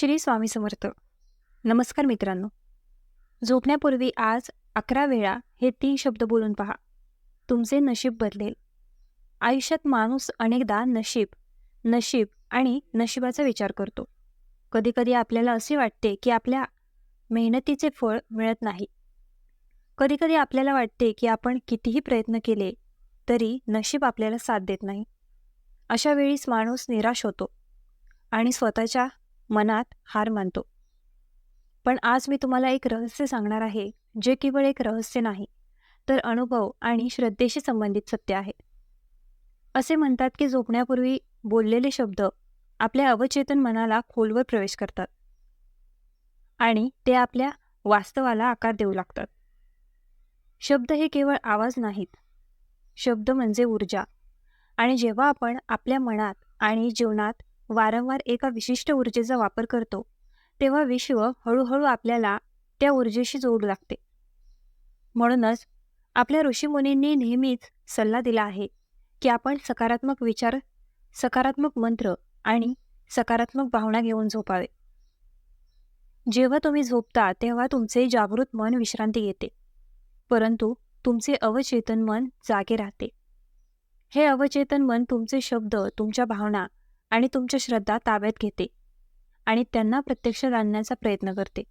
श्री स्वामी समर्थ. नमस्कार मित्रांनो. झोपण्यापूर्वी आज अकरा वेळा हे तीन शब्द बोलून पहा. तुमचे नशीब बदलेल. आयुष्यात माणूस अनेकदा नशीब नशीब आणि नशिबाचा विचार करतो. कधीकधी आपल्याला असे वाटते की आपल्या मेहनतीचे फळ मिळत नाही. कधीकधी आपल्याला वाटते की आपण कितीही प्रयत्न केले तरी नशीब आपल्याला साथ देत नाही. अशा वेळीच माणूस निराश होतो आणि स्वतःच्या मनात हार मानतो. पण आज मी तुम्हाला एक रहस्य सांगणार आहे जे केवळ एक रहस्य नाही तर अनुभव आणि श्रद्धेशी संबंधित सत्य आहे. असे म्हणतात की झोपण्यापूर्वी बोललेले शब्द आपल्या अवचेतन मनाला खोलवर प्रवेश करतात आणि ते आपल्या वास्तवाला आकार देऊ लागतात. शब्द हे केवळ आवाज नाहीत शब्द म्हणजे ऊर्जा आणि जेव्हा आपण आपल्या मनात आणि जीवनात वारंवार एका विशिष्ट ऊर्जेचा वापर करतो तेव्हा विश्व हळूहळू आपल्याला त्या ऊर्जेशी जोडू लागते. म्हणूनच आपल्या ऋषीमुनींनी नेहमीच सल्ला दिला आहे की आपण सकारात्मक विचार सकारात्मक मंत्र आणि सकारात्मक भावना घेऊन झोपावे. जेव्हा तुम्ही झोपता तेव्हा तुमचे जागृत मन विश्रांती घेते परंतु तुमचे अवचेतन मन जागे राहते. हे अवचेतन मन तुमचे शब्द तुमच्या भावना आणि तुमच्या श्रद्धा ताब्यात घेते आणि त्यांना प्रत्यक्षात आणण्याचा प्रयत्न करते.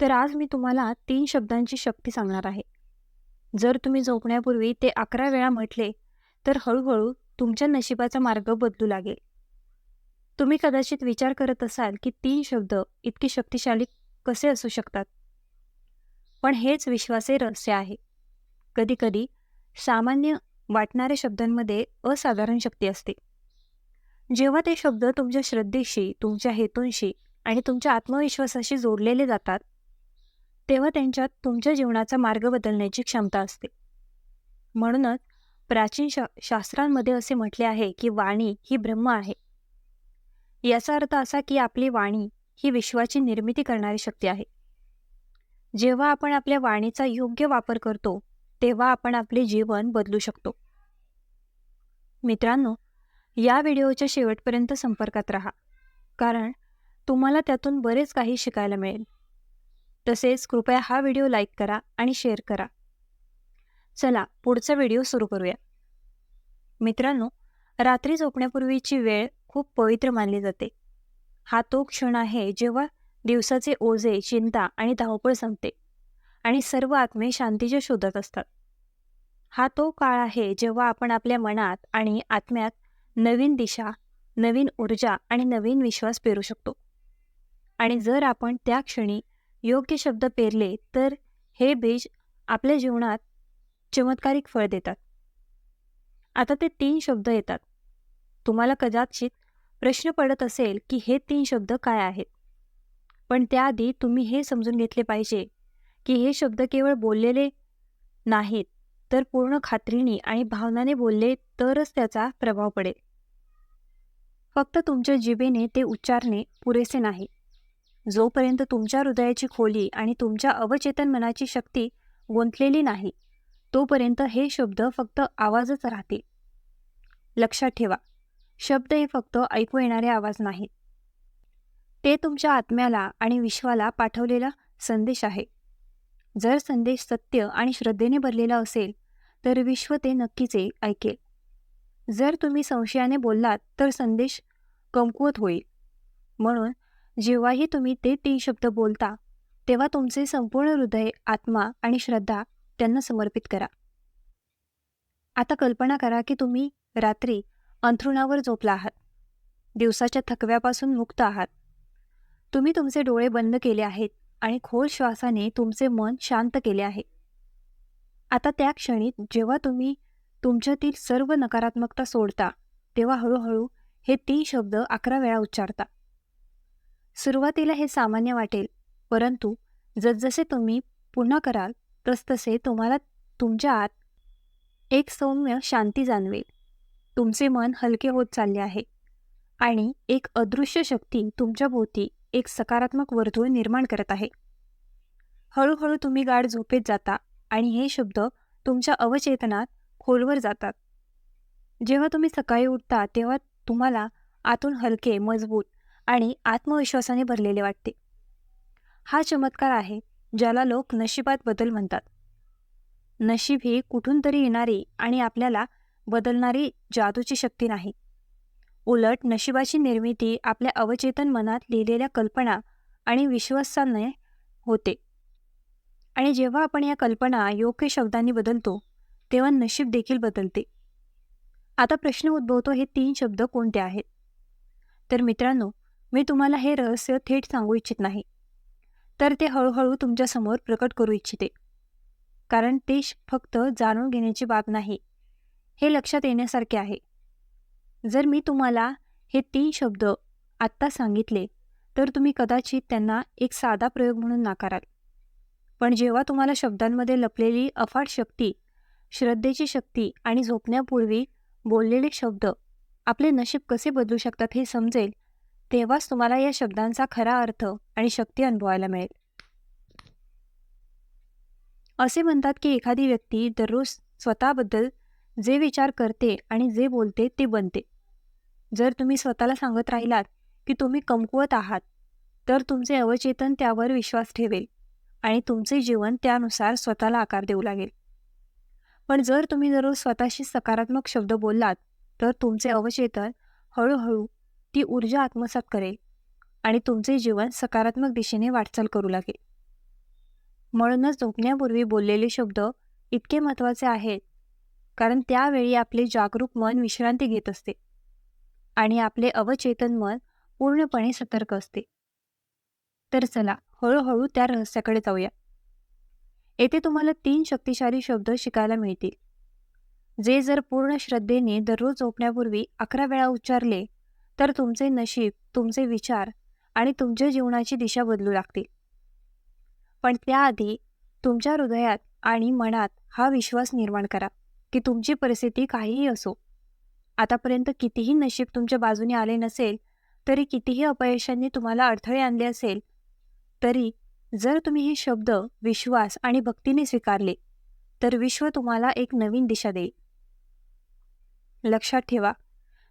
तर आज मी तुम्हाला तीन शब्दांची शक्ती सांगणार आहे. जर तुम्ही झोपण्यापूर्वी ते अकरा वेळा म्हटले तर हळूहळू तुमच्या नशिबाचा मार्ग बदलू लागेल. तुम्ही कदाचित विचार करत असाल की तीन शब्द इतके शक्तिशाली कसे असू शकतात? पण हेच विश्वासे रहस्य आहे. कधीकधी सामान्य वाटणाऱ्या शब्दांमध्ये असाधारण शक्ती असते. जेव्हा ते शब्द तुमच्या श्रद्धेशी तुमच्या हेतूंशी आणि तुमच्या आत्मविश्वासाशी जोडलेले जातात तेव्हा त्यांच्यात तुमच्या जीवनाचा मार्ग बदलण्याची क्षमता असते. म्हणूनच प्राचीन शा शास्त्रांमध्ये असे म्हटले आहे की वाणी ही ब्रह्म आहे. याचा अर्थ असा की आपली वाणी ही विश्वाची निर्मिती करणारी शक्ती आहे. जेव्हा आपण आपल्या वाणीचा योग्य वापर करतो तेव्हा आपण आपले जीवन बदलू शकतो. मित्रांनो या व्हिडिओच्या शेवटपर्यंत संपर्कात राहा. कारण तुम्हाला त्यातून बरेच काही शिकायला मिळेल. तसेच कृपया हा व्हिडिओ लाईक करा आणि शेअर करा. चला पुढचा व्हिडिओ सुरू करूया. मित्रांनो रात्री झोपण्यापूर्वीची वेळ खूप पवित्र मानली जाते. हा तो क्षण आहे जेव्हा दिवसाचे ओझे चिंता आणि धावपळ संपते आणि सर्व आत्मे शांतीच्या शोधात असतात. हा तो काळ आहे जेव्हा आपण आपल्या मनात आणि आत्म्यात नवीन दिशा नवीन ऊर्जा आणि नवीन विश्वास पेरू शकतो. आणि जर आपण त्या क्षणी योग्य शब्द पेरले तर हे बीज आपल्या जीवनात चमत्कारिक फळ देतात. आता ते तीन शब्द येतात. तुम्हाला कदाचित प्रश्न पडत असेल की हे तीन शब्द काय आहेत? पण त्याआधी तुम्ही हे समजून घेतले पाहिजे की हे शब्द केवळ बोललेले नाहीत तर पूर्ण खात्रीने आणि भावनाने बोलले तरच त्याचा प्रभाव पडेल. फक्त तुमच्या जिभेने ते उच्चारणे पुरेसे नाही. जोपर्यंत तुमच्या हृदयाची खोली आणि तुमच्या अवचेतन मनाची शक्ती गुंतलेली नाही तोपर्यंत हे शब्द फक्त आवाजच राहतील लक्षात ठेवा शब्द हे फक्त ऐकू येणारे आवाज नाहीत. ते तुमच्या आत्म्याला आणि विश्वाला पाठवलेला संदेश आहे. जर संदेश सत्य आणि श्रद्धेने भरलेला असेल तर विश्व ते नक्कीच ऐकेल. जर तुम्ही संशयाने बोललात तर संदेश कमकुवत होईल. म्हणून जेव्हाही तुम्ही ते तीन शब्द बोलता तेव्हा तुमचे संपूर्ण हृदय आत्मा आणि श्रद्धा त्यांना समर्पित करा. आता कल्पना करा की तुम्ही रात्री अंथरुणावर झोपला आहात. दिवसाच्या थकव्यापासून मुक्त आहात. तुम्ही तुमचे डोळे बंद केले आहेत आणि खोल श्वासाने तुमचे मन शांत केले आहे. आता त्या क्षणी जेव्हा तुम्ही तुमच्यातील सर्व नकारात्मकता सोडता तेव्हा हळूहळू हे तीन शब्द अकरा वेळा उच्चारता. सुरुवातीला हे सामान्य वाटेल परंतु जसजसे तुम्ही पुन्हा कराल तसतसे तुम्हाला तुमच्या आत एक सौम्य शांती जाणवेल. तुमचे मन हलके होत चालले आहे आणि एक अदृश्य शक्ती तुमच्या भोवती एक सकारात्मक वर्तुळ निर्माण करत आहे. हळूहळू तुम्ही गाढ झोपेत जाता आणि हे शब्द तुमच्या अवचेतनात खोलवर जातात. जेव्हा तुम्ही सकाळी उठता तेव्हा तुम्हाला आतून हलके मजबूत आणि आत्मविश्वासाने भरलेले वाटते. हा चमत्कार आहे ज्याला लोक नशिबात बदल म्हणतात. नशीब ही कुठून तरी येणारी आणि आपल्याला बदलणारी जादूची शक्ती नाही. उलट नशिबाची निर्मिती आपल्या अवचेतन मनात लिहिलेल्या कल्पना आणि विश्वासाने होते. आणि जेव्हा आपण या कल्पना योग्य शब्दांनी बदलतो तेव्हा नशीब देखील बदलते. आता प्रश्न उद्भवतो हे तीन शब्द कोणते आहेत? तर मित्रांनो मी तुम्हाला हे रहस्य थेट सांगू इच्छित नाही. तर ते हळूहळू तुमच्यासमोर प्रकट करू इच्छिते. कारण ते फक्त जाणून घेण्याची बाब नाही. हे लक्षात येण्यासारखे आहे. जर मी तुम्हाला हे तीन शब्द आत्ता सांगितले तर तुम्ही कदाचित त्यांना एक साधा प्रयोग म्हणून नाकाराल. पण जेव्हा तुम्हाला शब्दांमध्ये लपलेली अफाट शक्ती श्रद्धेची शक्ती आणि झोपण्यापूर्वी बोललेले शब्द आपले नशीब कसे बदलू शकतात हे समजेल तेव्हाच तुम्हाला या शब्दांचा खरा अर्थ आणि शक्ती अनुभवायला मिळेल. असे म्हणतात की एखादी व्यक्ती दररोज स्वतःबद्दल जे विचार करते आणि जे बोलते ते बनते. जर तुम्ही स्वतःला सांगत राहिलात की तुम्ही कमकुवत आहात तर तुमचे अवचेतन त्यावर विश्वास ठेवेल आणि तुमचे जीवन त्यानुसार स्वतःला आकार देऊ लागेल. पण जर तुम्ही दररोज स्वतःशी सकारात्मक शब्द बोललात तर तुमचे अवचेतन हळूहळू ती ऊर्जा आत्मसात करेल आणि तुमचे जीवन सकारात्मक दिशेने वाटचाल करू लागेल. म्हणूनच झोपण्यापूर्वी बोललेले शब्द इतके महत्त्वाचे आहेत कारण त्यावेळी आपले जागरूक मन विश्रांती घेत असते आणि आपले अवचेतन मन पूर्णपणे सतर्क असते. तर चला हळूहळू त्या रहस्याकडे जाऊया. येथे तुम्हाला तीन शक्तिशाली शब्द शिकायला मिळतील. जे जर पूर्ण श्रद्धेने दररोज झोपण्यापूर्वी अकरा वेळा उच्चारले तर तुमचे नशीब तुमचे विचार आणि तुमच्या जीवनाची दिशा बदलू लागतील. पण त्याआधी तुमच्या हृदयात आणि मनात हा विश्वास निर्माण करा की तुमची परिस्थिती काहीही असो. आतापर्यंत कितीही नशीब तुमच्या बाजूने आले नसेल तरी कितीही अपयशांनी तुम्हाला अडथळे आणले असेल तरी जर तुम्ही हे शब्द विश्वास आणि भक्तीने स्वीकारले तर विश्व तुम्हाला एक नवीन दिशा देईल. लक्षात ठेवा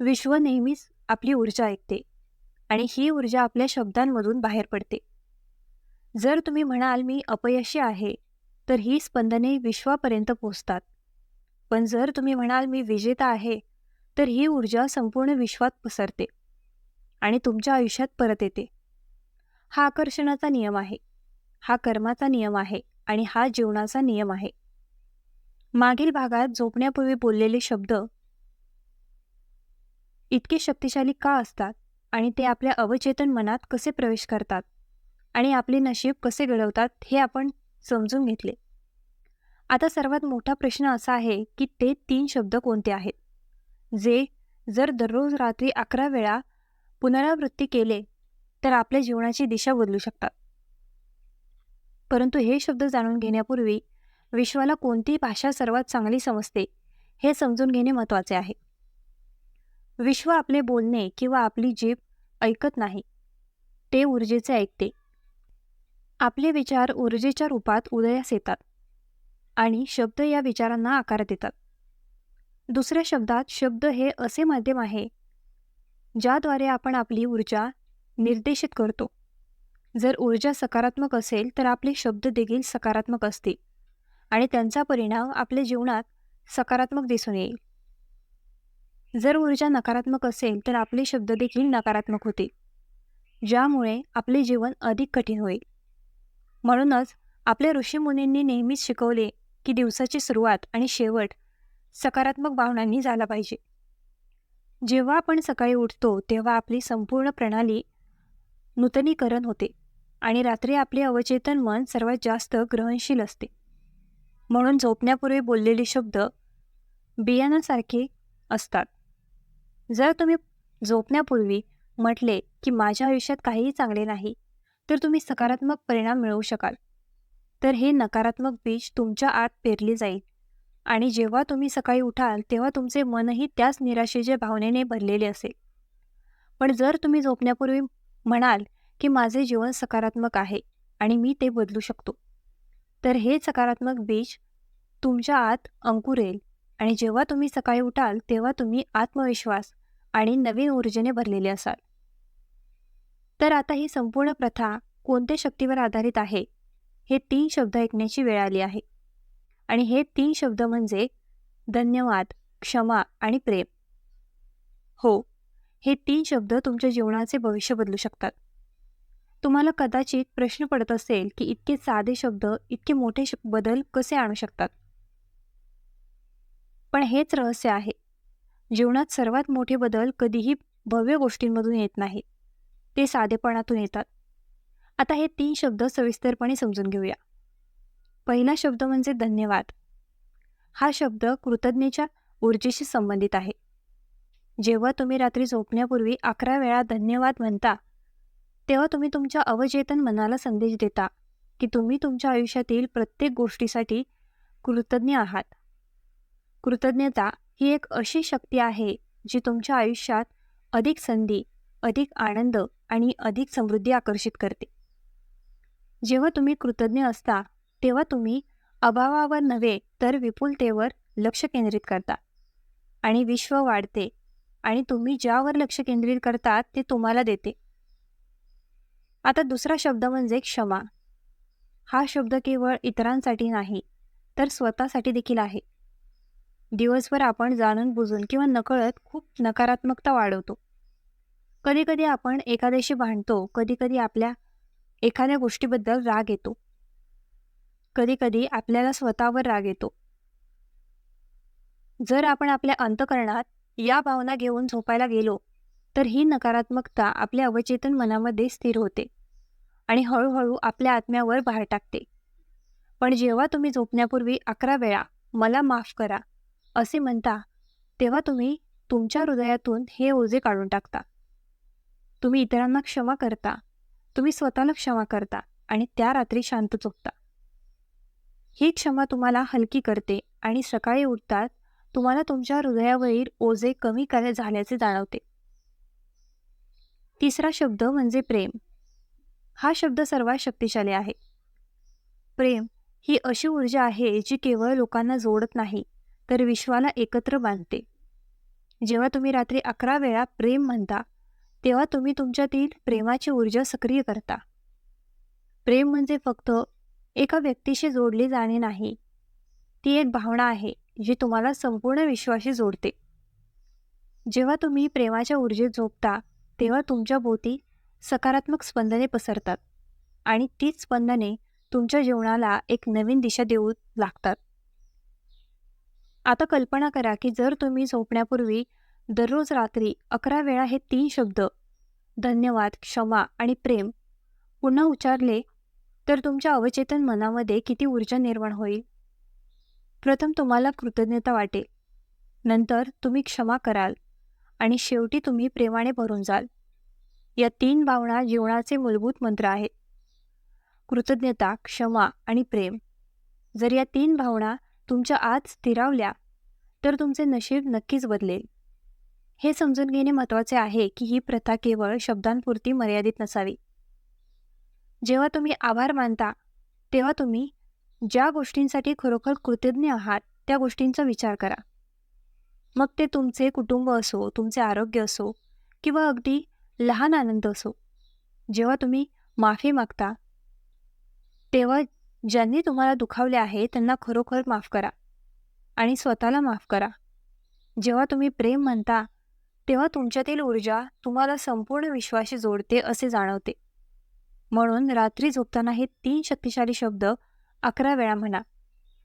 विश्व नेहमीच आपली ऊर्जा ऐकते आणि ही ऊर्जा आपल्या शब्दांमधून बाहेर पडते. जर तुम्ही म्हणाल मी अपयशी आहे तर ही स्पंदने विश्वापर्यंत पोचतात पण जर तुम्ही म्हणाल मी विजेता आहे तर ही ऊर्जा संपूर्ण विश्वात पसरते आणि तुमच्या आयुष्यात परत येते. हा आकर्षणाचा नियम आहे. हा कर्माचा नियम आहे आणि हा जीवनाचा नियम आहे. मागील भागात झोपण्यापूर्वी बोललेले शब्द इतके शक्तिशाली का असतात आणि ते आपल्या अवचेतन मनात कसे प्रवेश करतात आणि आपले नशीब कसे घडवतात हे आपण समजून घेतले. आता सर्वात मोठा प्रश्न असा आहे की ते तीन शब्द कोणते आहेत? जे जर दररोज रात्री अकरा वेळा पुनरावृत्ती केले तर आपल्या जीवनाची दिशा बदलू शकतात. परंतु हे शब्द जाणून घेण्यापूर्वी विश्वाला कोणती भाषा सर्वात चांगली समजते हे समजून घेणे महत्त्वाचे आहे. विश्व आपले बोलणे किंवा आपली जीभ ऐकत नाही ते ऊर्जेचे ऐकते. आपले विचार ऊर्जेच्या रूपात उदयास येतात आणि शब्द या विचारांना आकार देतात. दुसऱ्या शब्दात शब्द हे असे माध्यम आहे ज्याद्वारे आपण आपली ऊर्जा निर्देशित करतो. जर ऊर्जा सकारात्मक असेल तर आपले शब्द देखील सकारात्मक असतील. आणि त्यांचा परिणाम आपल्या जीवनात सकारात्मक दिसून येईल. जर ऊर्जा नकारात्मक असेल तर आपले शब्द देखील नकारात्मक होतील. ज्यामुळे आपले जीवन अधिक कठीण होईल. म्हणूनच आपल्या ऋषीमुनींनी नेहमीच शिकवले की दिवसाची सुरुवात आणि शेवट सकारात्मक भावनांनी झाला पाहिजे. जेव्हा आपण सकाळी उठतो तेव्हा आपली संपूर्ण प्रणाली नूतनीकरण होते आणि रात्री आपले अवचेतन मन सर्वात जास्त ग्रहणशील असते. म्हणून झोपण्यापूर्वी बोललेले शब्द बियाणासारखे असतात. जर तुम्ही झोपण्यापूर्वी म्हटले की माझ्या आयुष्यात काहीही चांगले नाही तर तुम्ही सकारात्मक परिणाम मिळवू शकाल. तर हे नकारात्मक बीज तुमच्या आत पेरली जाईल आणि जेव्हा तुम्ही सकाळी उठाल तेव्हा तुमचे मनही त्याच निराशेच्या भावनेने भरलेले असेल. पण जर तुम्ही झोपण्यापूर्वी म्हणाल की माझे जीवन सकारात्मक आहे आणि मी ते बदलू शकतो. तर हे सकारात्मक बीज तुमच्या आत अंकुरेल आणि जेव्हा तुम्ही सकाळी उठाल तेव्हा तुम्ही आत्मविश्वास आणि नवीन ऊर्जेने भरलेले असाल. तर आता ही संपूर्ण प्रथा कोणत्या शक्तीवर आधारित आहे? हे तीन शब्द ऐकण्याची वेळ आली आहे. आणि हे तीन शब्द म्हणजे धन्यवाद क्षमा आणि प्रेम. हो हे तीन शब्द तुमच्या जीवनाचे भविष्य बदलू शकतात. तुम्हाला कदाचित प्रश्न पडत असेल की इतके साधे शब्द इतके मोठे बदल कसे आणू शकतात? पण हेच रहस्य आहे. जीवनात सर्वात मोठे बदल कधीही भव्य गोष्टींमधून येत नाही ते साधेपणातून येतात. आता हे तीन शब्द सविस्तरपणे समजून घेऊया. पहिला शब्द म्हणजे धन्यवाद. हा शब्द कृतज्ञेच्या ऊर्जेशी संबंधित आहे. जेव्हा तुम्ही रात्री झोपण्यापूर्वी अकरा वेळा धन्यवाद म्हणता तेव्हा तुम्ही तुमच्या अवचेतन मनाला संदेश देता की तुम्ही तुमच्या आयुष्यातील प्रत्येक गोष्टीसाठी कृतज्ञ आहात. कृतज्ञता ही एक अशी शक्ती आहे जी तुमच्या आयुष्यात अधिक संधी अधिक आनंद आणि अधिक समृद्धी आकर्षित करते. जेव्हा तुम्ही कृतज्ञ असता तेव्हा तुम्ही अभावावर नव्हे तर विपुलतेवर लक्ष केंद्रित करता आणि विश्व वाढते. आणि तुम्ही ज्यावर लक्ष केंद्रित करतात ते तुम्हाला देते. आता दुसरा शब्द म्हणजे क्षमा. हा शब्द केवळ इतरांसाठी नाही तर स्वतःसाठी देखील आहे. दिवसभर आपण जाणून बुजून किंवा नकळत खूप नकारात्मकता वाढवतो. कधीकधी आपण एखाद्याशी भांडतो कधीकधी आपल्या एखाद्या गोष्टीबद्दल राग येतो. कधीकधी आपल्याला स्वतःवर राग येतो. जर आपण आपल्या अंतकरणात या भावना घेऊन झोपायला गेलो तर ही नकारात्मकता आपल्या अवचेतन मनामध्ये स्थिर होते आणि हळूहळू आपल्या आत्म्यावर भार टाकते. पण जेव्हा तुम्ही झोपण्यापूर्वी अकरा वेळा मला माफ करा असे म्हणता तेव्हा तुम्ही तुमच्या हृदयातून हे ओझे काढून टाकता. तुम्ही इतरांना क्षमा करता तुम्ही स्वतःला क्षमा करता आणि त्या रात्री शांत झोपता. ही क्षमा तुम्हाला हलकी करते आणि सकाळी उठतात तुम्हाला तुमच्या हृदयावरील ओझे कमी झाल्याचे जाणवते. तिसरा शब्द म्हणजे प्रेम. हा शब्द सर्वात शक्तिशाली आहे. प्रेम ही अशी ऊर्जा आहे जी केवळ लोकांना जोडत नाही तर विश्वाला एकत्र बांधते. जेव्हा तुम्ही रात्री अकरा वेळा प्रेम म्हणता तेव्हा तुम्ही तुमच्यातील प्रेमाची ऊर्जा सक्रिय करता. प्रेम म्हणजे फक्त एका व्यक्तीशी जोडली जाणे नाही ती एक भावना आहे. जी तुम्हाला संपूर्ण विश्वाशी जोडते. जेव्हा तुम्ही प्रेमाच्या ऊर्जेत झोपता तेव्हा तुमच्या भोवती सकारात्मक स्पंदने पसरतात आणि तीच स्पंदने तुमच्या जीवनाला एक नवीन दिशा देऊ लागतात. आता कल्पना करा की जर तुम्ही झोपण्यापूर्वी दररोज रात्री अकरा वेळा हे तीन शब्द धन्यवाद क्षमा आणि प्रेम पुन्हा उच्चारले तर तुमच्या अवचेतन मनामध्ये किती ऊर्जा निर्माण होईल? प्रथम तुम्हाला कृतज्ञता वाटेल. नंतर तुम्ही क्षमा कराल आणि शेवटी तुम्ही प्रेमाने भरून जाल. या तीन भावना जीवनाचे मूलभूत मंत्र आहेत. कृतज्ञता क्षमा आणि प्रेम. जर या तीन भावना तुमच्या आत स्थिरावल्या तर तुमचे नशीब नक्कीच बदलेल. हे समजून घेणे महत्त्वाचे आहे की ही प्रथा केवळ शब्दांपुरती मर्यादित नसावी. जेव्हा तुम्ही आभार मानता तेव्हा तुम्ही ज्या गोष्टींसाठी खरोखर कृतज्ञ आहात त्या गोष्टींचा विचार करा. मग ते तुमचे कुटुंब असो तुमचे आरोग्य असो किंवा अगदी लहान आनंद असो. जेव्हा तुम्ही माफी मागता तेव्हा ज्यांनी तुम्हाला दुखावले आहे त्यांना खरोखर माफ करा आणि स्वतःला माफ करा. जेव्हा तुम्ही प्रेम म्हणता तेव्हा तुमच्यातील ऊर्जा तुम्हाला संपूर्ण विश्वाशी जोडते असे जाणवते. म्हणून रात्री झोपताना हे तीन शक्तिशाली शब्द अकरा वेळा म्हणा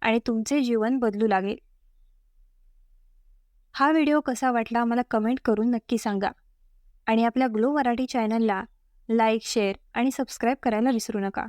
आणि तुमचे जीवन बदलू लागेल. हा व्हिडिओ कसा वाटला मला कमेंट करून नक्की सांगा आणि आपल्या ग्लो मराठी चॅनलला लाईक शेअर आणि सबस्क्राईब करायला विसरू नका.